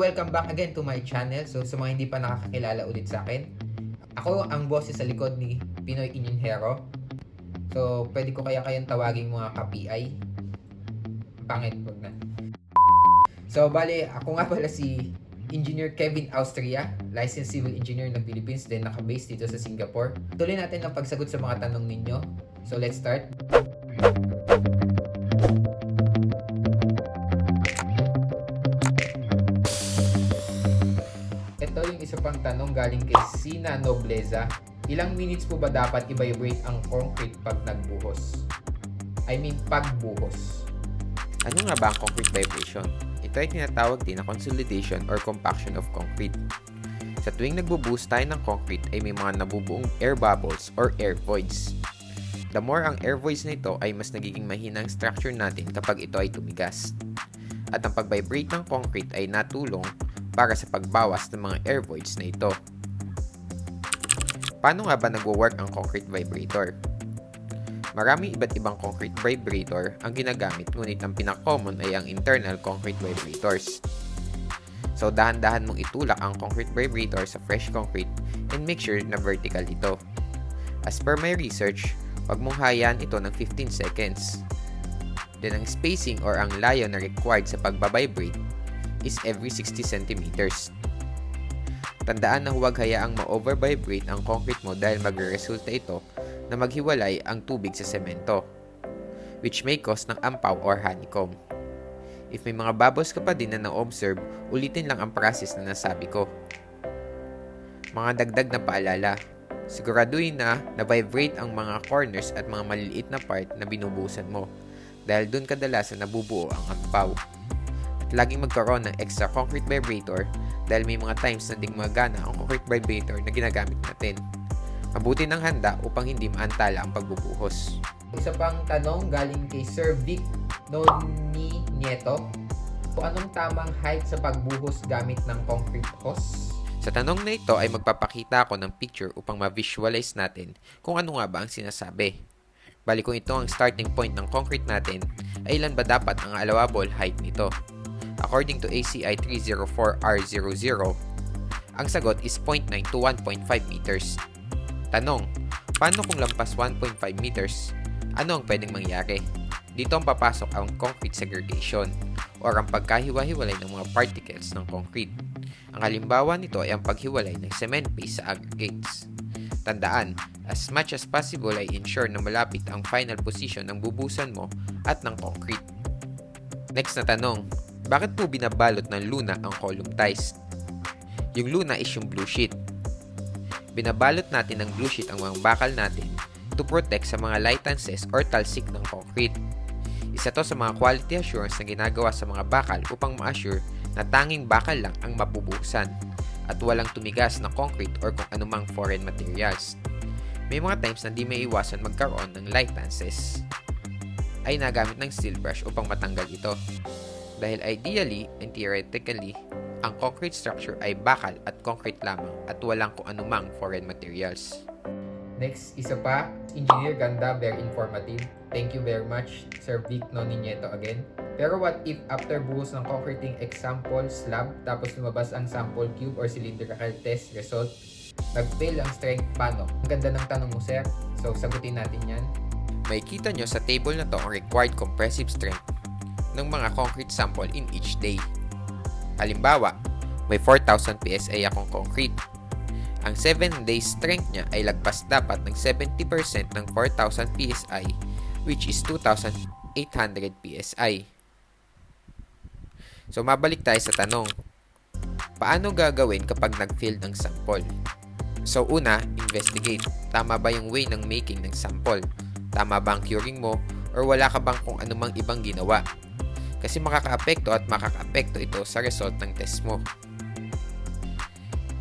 Welcome back again to my channel. So sa mga hindi pa nakakakilala ulit sa akin, ako ang boss sa likod ni Pinoy Inyinhero. So pwede ko kaya kayong tawagin mga ka-PI. Pangit, wag na. So bale, ako nga pala si Engineer Kevin Austria, licensed civil engineer ng Philippines, then naka-base dito sa Singapore. Tuloy natin ang pagsagot sa mga tanong ninyo. So let's start. Galing kay Sina Nobleza. Ilang minutes po ba dapat i-vibrate ang concrete pag nagbuhos? I mean, pagbuhos. Ano nga ba ang concrete vibration? Ito ay tinatawag din na consolidation or compaction of concrete. Sa tuwing nagbubuhos tayo ng concrete ay may mga nabubuong air bubbles or air voids. The more ang air voids nito ay mas nagiging mahina ang structure natin kapag ito ay tumigas. At ang pag-vibrate ng concrete ay natulong para sa pagbawas ng mga air voids na ito. Paano nga ba nagwo-work ang concrete vibrator? Marami iba't ibang concrete vibrator ang ginagamit ngunit ang pinaka-common ay ang internal concrete vibrators. So dahan-dahan mong itulak ang concrete vibrator sa fresh concrete and make sure na vertical ito. As per my research, wag mong hayaan ito ng 15 seconds. Then ang spacing or ang layo na required sa pagbabibrate is every 60 centimeters. Tandaan na huwag hayaang ma-overvibrate ang concrete mo dahil magre-resulta ito na maghiwalay ang tubig sa semento, which may cause ng ampaw or honeycomb. If may mga bubbles ka pa din na na-observe, ulitin lang ang process na nasabi ko. Mga dagdag na paalala, siguraduhin na na-vibrate ang mga corners at mga maliliit na part na binubusan mo dahil doon kadalasan nabubuo ang ampaw. Laging magkaroon ng extra concrete vibrator dahil may mga times na di gumagana ang concrete vibrator na ginagamit natin. Mabuti ng handa upang hindi maantala ang pagbubuhos. Isa pang tanong galing kay Sir Vic Noni Nieto. Anong tamang height sa pagbuhos gamit ng concrete hose? Sa tanong na ito ay magpapakita ako ng picture upang ma-visualize natin kung ano nga ba ang sinasabi. Bali kung ito ang starting point ng concrete natin, ay ilan ba dapat ang allowable height nito? According to ACI 304R00, ang sagot is 0.9 to 1.5 meters. Tanong, paano kung lampas 1.5 meters? Ano ang pwedeng mangyari? Dito ang papasok ang concrete segregation or ang pagkahiwa-hiwalay ng mga particles ng concrete. Ang halimbawa nito ay ang paghiwalay ng cement base sa aggregates. Tandaan, as much as possible ay ensure na malapit ang final position ng bubusan mo at ng concrete. Next na tanong, bakit po binabalot ng luna ang column ties? Yung luna is yung blue sheet. Binabalot natin ng blue sheet ang mga bakal natin to protect sa mga lightances or talsik ng concrete. Isa to sa mga quality assurance na ginagawa sa mga bakal upang ma-assure na tanging bakal lang ang mabubuhusan at walang tumigas na concrete or kung anumang foreign materials. May mga times na di may iwasan magkaroon ng lightances ay nagamit ng steel brush upang matanggal ito. Dahil ideally and theoretically, ang concrete structure ay bakal at concrete lamang at walang kung anumang foreign materials. Next, isa pa, Engineer Ganda, very informative. Thank you very much, Sir Vic Noninieto again. Pero what if after buhos ng concreting example slab, tapos lumabas ang sample cube or cylindrical test result, nag-fail ang strength paano? Ang ganda ng tanong mo, sir. So, sagutin natin yan. Makikita nyo sa table na to ang required compressive strength ng mga concrete sample in each day. Halimbawa, may 4,000 PSI akong concrete. Ang 7 days strength niya ay lagpas dapat ng 70% ng 4,000 PSI which is 2,800 PSI. So mabalik tayo sa tanong. Paano gagawin kapag nag-failed ang sample? So una, investigate. Tama ba yung way ng making ng sample? Tama ba ang curing mo? Or wala ka bang kung anumang ibang ginawa? Kasi makakaapekto at makakaapekto ito sa result ng test mo.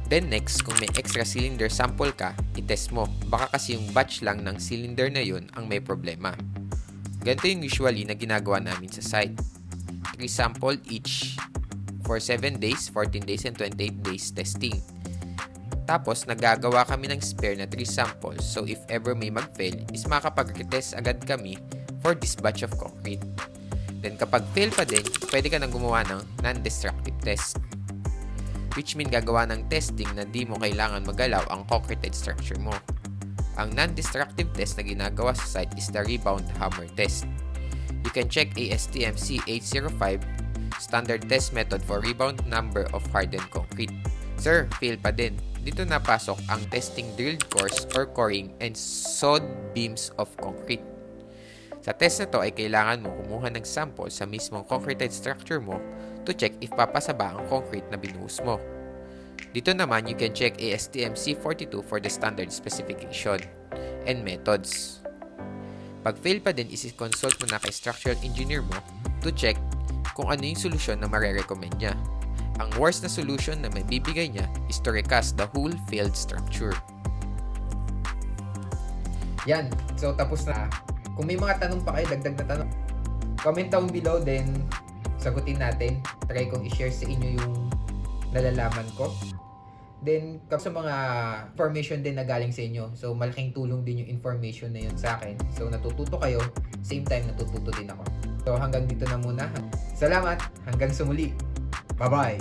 Then next, kung may extra cylinder sample ka, itest mo. Baka kasi yung batch lang ng cylinder na yun ang may problema. Ganito yung usually na ginagawa namin sa site. 3 sample each for 7 days, 14 days, and 28 days testing. Tapos, nagagawa kami ng spare na 3 samples so if ever may mag-fail, is makapag-retest agad kami for this batch of concrete. Then kapag fail pa din, pwede ka nang gumawa ng non-destructive test. which mean gagawa ng testing na di mo kailangan magalaw ang concreted structure mo. Ang non-destructive test na ginagawa sa site is the rebound hammer test. You can check ASTM C805 standard test method for rebound number of hardened concrete. Sir, fail pa din. Dito napasok ang testing drilled cores or coring and sawed beams of concrete. Sa test na to ay kailangan mo kumuha ng sample sa mismong concreted structure mo to check if papasa ba ang concrete na binuhos mo. Dito naman, you can check ASTM C42 for the standard specification and methods. Pag fail pa din, isi-consult mo na kay structural engineer mo to check kung ano yung solusyon na marerecommend niya. Ang worst na solution na may bibigay niya is to recast the whole failed structure. Yan. So, tapos na. Kung may mga tanong pa kayo, dagdag na tanong, comment down below, then sagutin natin. Try kong i-share sa inyo yung nalalaman ko. Then, sa mga information din na galing sa inyo. So, malaking tulong din yung information na yun sa akin. So, natututo kayo. Same time, natututo din ako. So, hanggang dito na muna. Salamat. Hanggang sa muli. Bye-bye.